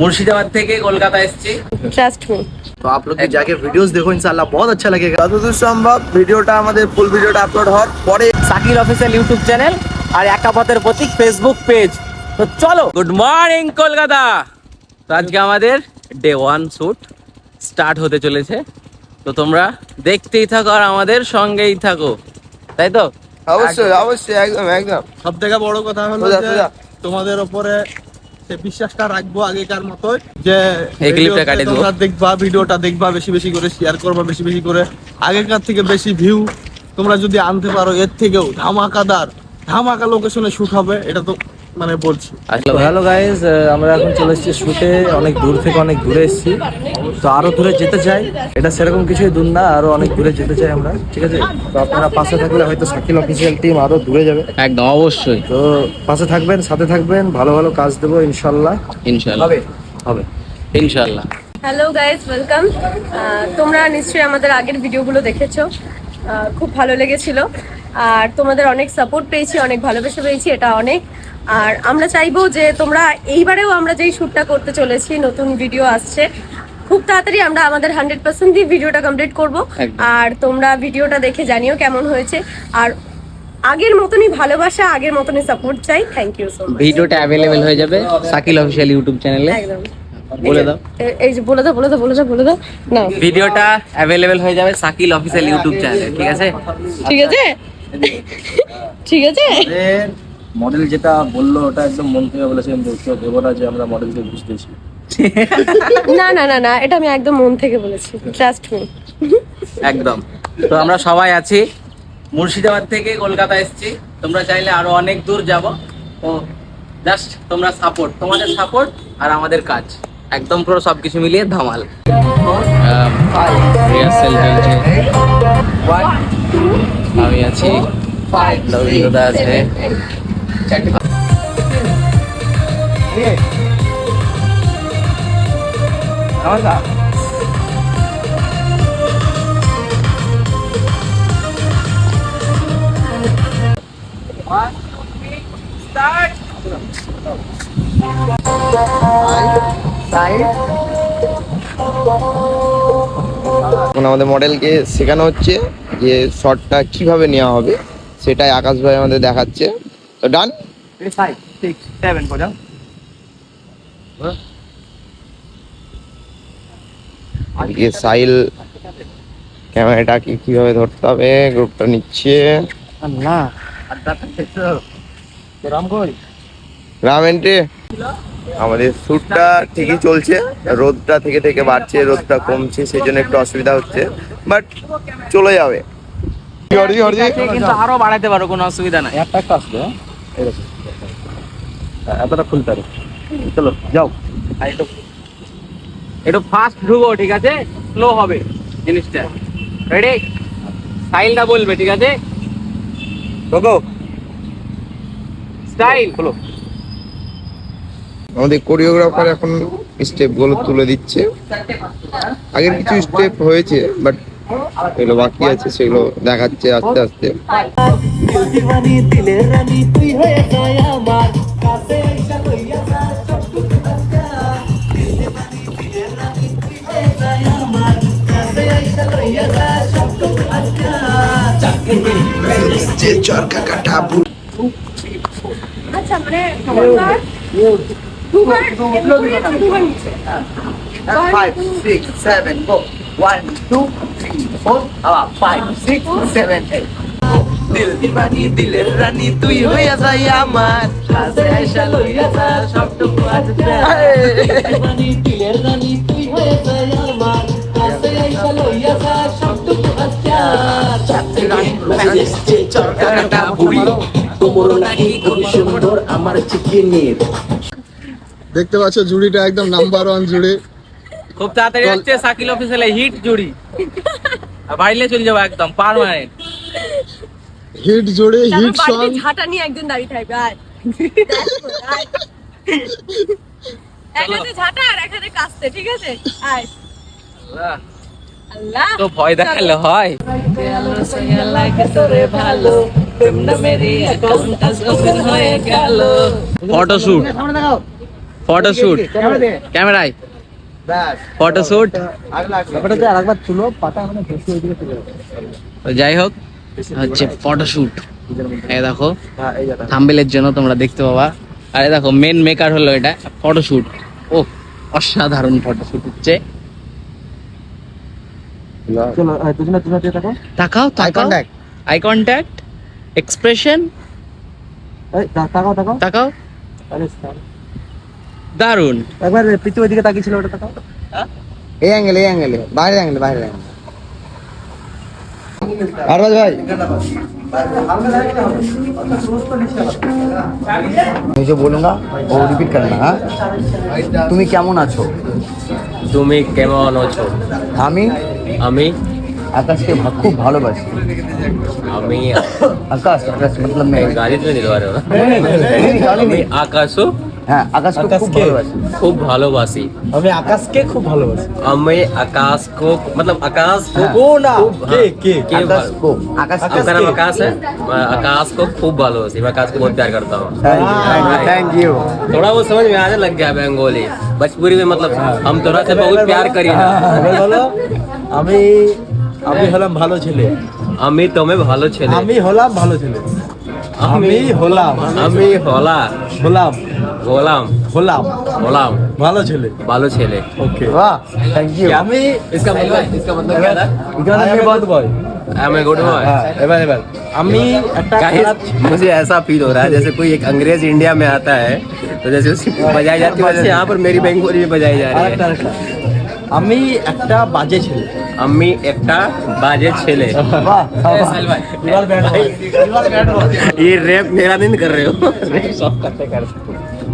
मुर्शिदाबाद থেকে কলকাতা এসেছি trust me तो आप लोग भी जाके वीडियोस देखो इंशाल्लाह बहुत अच्छा लगेगा যতদূর সম্ভব ভিডিওটা আমাদের ফুল ভিডিওটা আপলোড হওয়ার পরে সাকির অফিসিয়াল ইউটিউব চ্যানেল আর একাপথের প্রতীক ফেসবুক পেজ তো চলো গুড মর্নিং কলকাতা তো আজকে আমাদের ডে ওয়ান শুট স্টার্ট হতে চলেছে তো তোমরা দেখতেই থাকো আর আমাদের সঙ্গেই থাকো তাই তো অবশ্যই অবশ্যই একদম একদম সব থেকে বড় কথা হলো সোজা, যে সোজা। তোমাদের ওপরে সে বিশ্বাসটা রাখব আগেকার মতোই যে এই ক্লিপটা কাটিয়ে দেবো। তোমরা দেখবা ভিডিওটা দেখবা বেশি বেশি করে শেয়ার করবা বেশি বেশি করে। আগেকার থেকে বেশি ভিউ তোমরা যদি আনতে পারো এর থেকেও ধামাকাদার ধামাকা লোকেশনে শুট হবে এটা তো মানে বলছি। হ্যালো গাইজ আমরা এখন চলে এসেছি শুটে অনেক দূর থেকে অনেক দূরে এসেছি। তো আরও দূরে যেতে চাই। এটা সেরকম কিছুই দূর না আরও অনেক দূরে যেতে চাই আমরা ঠিক আছে? তো আপনারা পাশে থাকলে হয়তো শাকিল অফিসিয়াল টিম আরও দূরে যাবে। একদম অবশ্যই। তো পাশে থাকবেন সাথে থাকবেন ভালো ভালো কাজ দেবো ইনশাল্লাহ। ইনশাআল্লাহ হবে? হবে। ইনশাআল্লাহ হ্যালো গাইজ ওয়েলকাম তোমরা নিশ্চয়ই আমাদের আগের ভিডিওগুলো দেখেছ। খুব ভালো লেগেছিল। আর তোমাদের অনেক সাপোর্ট পেয়েছি অনেক ভালোবেসে পেয়েছি এটা অনেক। আর আমরা চাইব যে তোমরা এইবারেও আমরা যেই শ্যুটটা করতে চলেছি নতুন ভিডিও আসছে খুব তাড়াতাড়ি আমরা আমাদের হান্ড্রেড পার্সেন্ট দিয়ে ভিডিওটা কমপ্লিট করব। আর তোমরা ভিডিওটা দেখে জানিও কেমন হয়েছে। আর আগের মতনই ভালোবাসা আগের মতনই সাপোর্ট চাই। থ্যাংক ইউ সো মাচ ভিডিওটা অ্যাভেলেবেল হয়ে যাবে সাকিল অফিসিয়াল ইউটিউব চ্যানেলে একদম। বলে দাও। এই যে বলে দাও বলে দাও বলে দাও বলে দাও। না ভিডিওটা অ্যাভেলেবেল হয়ে যাবে সাকিল অফিসিয়াল ইউটিউব চ্যানেলে ঠিক আছে? ঠিক আছে? ঠিক আছে? মডেল যেটা বলল ওটা একদম মন থেকে বলেছে। দেবো না যে আমরা মডেলকে বুঝতেছি। না না না না এটা আমি একদম মন থেকে বলেছি ট্রাস্ট মি একদম তো আমরা সবাই আছি মুর্শিদাবাদ থেকে কলকাতা এসেছি তোমরা চাইলে আরও অনেক দূর যাব তো জাস্ট তোমরা সাপোর্ট তোমাদের সাপোর্ট আর আমাদের কাজ একদম পুরো সবকিছু মিলিয়ে ধামাল রিহার্সেল চলছে আমি আছি রবীন্দ্রদা আছে এখন আমাদের মডেলকে শেখানো হচ্ছে যে শটটা কীভাবে নেওয়া হবে সেটাই আকাশ ভাই আমাদের দেখাচ্ছে। তো ডান ফাইভ সিক্স সেভেন পর্যন্ত এদিকে সাইল ক্যামেরাটাকে কীভাবে ধরতে হবে? গ্রুপটা নিচ্ছে। না রাম এন্ট্রি আমাদের শ্যুটটা ঠিকই চলছে। রোদটা থেকে থেকে বাড়ছে রোদটা কমছে সেই জন্য একটু অসুবিধা হচ্ছে। বাট চলে যাবে। কিন্তু আরও বাড়াতে পারো কোনো অসুবিধা নাই। একটা একটা আসবে এতটা খুলতে পারে চলো যাও। একটু ফাস্ট ঢুকো ঠিক আছে? স্লো হবে জিনিসটা। রেডি স্টাইলটা বলবে ঠিক আছে? গো স্টাইল খোলো আমাদের কোরিওগ্রাফার এখন স্টেপগুলো তুলে দিচ্ছে। আগের কিছু স্টেপ হয়েছে বাট এগুলো বাকি আছে সেগুলো দেখাচ্ছে আস্তে আস্তে। আচ্ছা মানে দুবার দুবার নিচে। Five six seven go one two three four আবার ফাইভ সিক্স সেভেন এইট দিল দিবানি দিলের রানী তুই হইয়া যাই আমার। কাছে আইসা লইয়া যা সবটুকু আজ দিলের রানী রানী মেজেস্টে চরকা কাটা বুড়ি কোমর নাকি খুব সুন্দর আমার চিকেনের দেখতে পাচ্ছ জুড়িটা একদম নাম্বার ওয়ান জুড়ি। খুব তাড়াতাড়ি হচ্ছে সাকিল অফিসিয়ালে হিট জুড়ি। আর বাড়িলে চলে যাব একদম পারমানেন্ট হিট জুড়ি হিট সং ঝাঁটা নিয়ে একজন দাঁড়িয়ে থাকবে আয় আয়। এক হাতে ঝাঁটা আর এক হাতে কাস্তে ঠিক আছে? আয়। আল্লাহ। তো ভয় দেখালে হয়। ফটোশুট। ফটোশুট। ক্যামেরায়। ব্যাস ফটোশুট। ব্যাপারটা যে আরেকবার তুলো পাতা বেশি ওইদিকে তুলে দাও। যাই হোক হচ্ছে ফটোশুট। এই দেখো হ্যাঁ থাম্বেলের জন্য তোমরা দেখতে পাবা। আরে দেখো মেন মেকার হলো এটা ফটোশুট। ও অসাধারণ ফটোশুট হচ্ছে। চলো দুজনে দুজনে দিয়ে তাকাও। তাকাও আই কন্ট্যাক্ট এক্সপ্রেশন তাকাও তাকাও। তাকাও। আরে দারুণ একবার পৃথিবীর দিকে তাকিয়েছিল ওটা তাকাও। এই অ্যাঙ্গেল এই অ্যাঙ্গেলে বাইরের অ্যাঙ্গেলে বাইরের অ্যাঙ্গেলে আরবাজ ভাই। আমি যে বলুঙ্গা ও রিপিট করনা হ্যাঁ তুমি কেমন আছো তুমি কেমন আছো আমি আমি আকাশকে ভা- খুব ভালোবাসি আমি আকাশ আকাশ মতলব मैं গাড়ি তো নিতে পারো না नहीं, नहीं, नहीं, नहीं, আমি नहीं। আকাশও হ্যাঁ আকাশকে খুব আকাশকে? ভালোবাসি খুব ভালোবাসি আমি আকাশকে খুব ভালোবাসি আমি आकाश को मतलब आकाश को हाँ। ও না खूब- কে हाँ, কে के আকাশ भालो- को आकाश आपका नाम आकाश है मैं आकाश को खूब भालोबासी मैं आकाश को बहुत प्यार करता हूँ थैंक यू थोड़ा वो समझ में आने लग गया बंगाली बचपुरी में मतलब हम थोड़ा से बहुत प्यार करी ना এবার বলো আমি আমি হলাম ভালো ছেলে আমি তুমি ভালো ছেলে আমি হলাম ভালো ছেলে আমি হলাম আমি হলা হলাম গোলাম হলাম গোলাম ভালো ছেলে ভালো ছেলে ওকে वाह थैंक यू আমি इसका मतलब इसका मतलब क्या था এখানে আমি বাদ বয় I'm a good boy হ্যাঁ এবার এবার আমি একটা Guys, খারাপ मुझे ऐसा फील हो रहा है जैसे कोई एक अंग्रेज इंडिया में आता है तो जैसे उसकी बजाई जाती है वैसे यहाँ पर मेरी बेंगोली में बजाई जा रही আরেকটা है আরেকটা আমি একটা বাজে ছেলে अम्मी एकटा बाजे छेले वाह এবার ব্যাট বয় এবার ব্যাট বয় ये रैप मेरा नहीं कर रहे हो रैप सब करते करते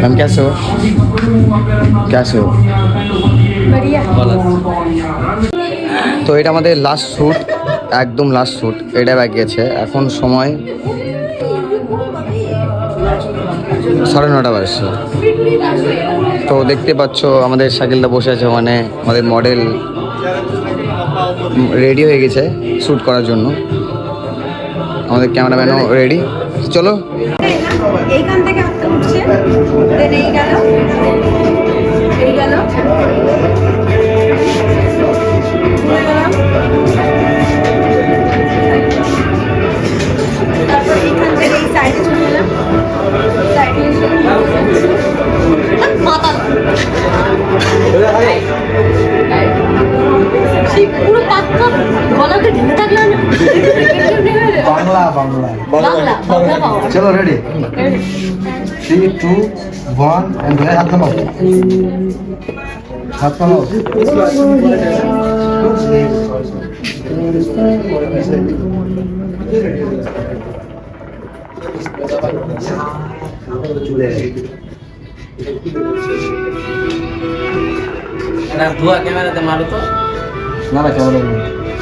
हम कैसे हो कैसे हो তো এটা আমাদের লাস্ট শ্যুট একদম লাস্ট শ্যুট এটা বাকি আছে এখন সময় সাড়ে নটা বাজছে তো দেখতে পাচ্ছ আমাদের সাইকেলটা বসে আছে ওখানে আমাদের মডেল রেডি হয়ে গেছে শ্যুট করার জন্য। আমাদের ক্যামেরাম্যানও রেডি। চলো। এইখান থেকে উঠছে গেল। চলো ready three two one and হাত নামাও হাত নামাও ধোয়া ক্যামেরাতে মারো তো। না না কেমন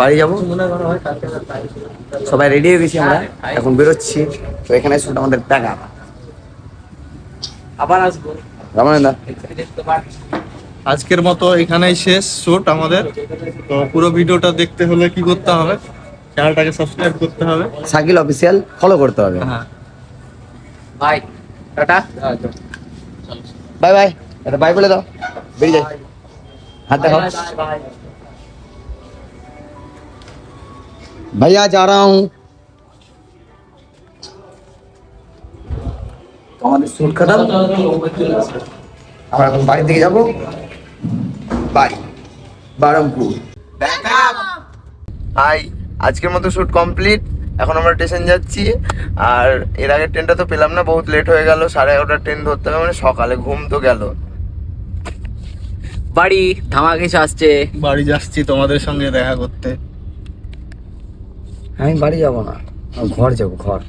বাড়ি যাব। সবাই রেডি হয়ে গেছি আমরা। এখন বেরোচ্ছি। তো এখানে শ্যুট আমাদের প্যাক আপ। আবার আসব। রামানন্দা। আজকের মতো এখানেই শেষ শুট আমাদের। তো পুরো ভিডিওটা দেখতে হলে কি করতে হবে? চ্যানেলটাকে সাবস্ক্রাইব করতে হবে। সাকিল অফিসিয়াল ফলো করতে হবে। হ্যাঁ। Bye tata. বাই বাই এটা বাই বলে দাও। বেরিয়ে যাই। হাত দেখাও। भैया जा रहा हूँ তো আমাদের শুট খাতাম আমরা এখন বাড়ির দিকে যাবো বারমপুর হাই আজকের মতো শুট কমপ্লিট এখন আমরা স্টেশন যাচ্ছি আর এর আগের ট্রেনটা তো পেলাম না বহুত লেট হয়ে গেল সাড়ে এগারোটার ট্রেন ধরতে হবে মানে সকালে ঘুম তো গেল বাড়ি ধামা কিছু আসছে বাড়ি যাচ্ছি তোমাদের সঙ্গে দেখা করতে আমি বাড়ি যাব না। ঘর যাব ঘর।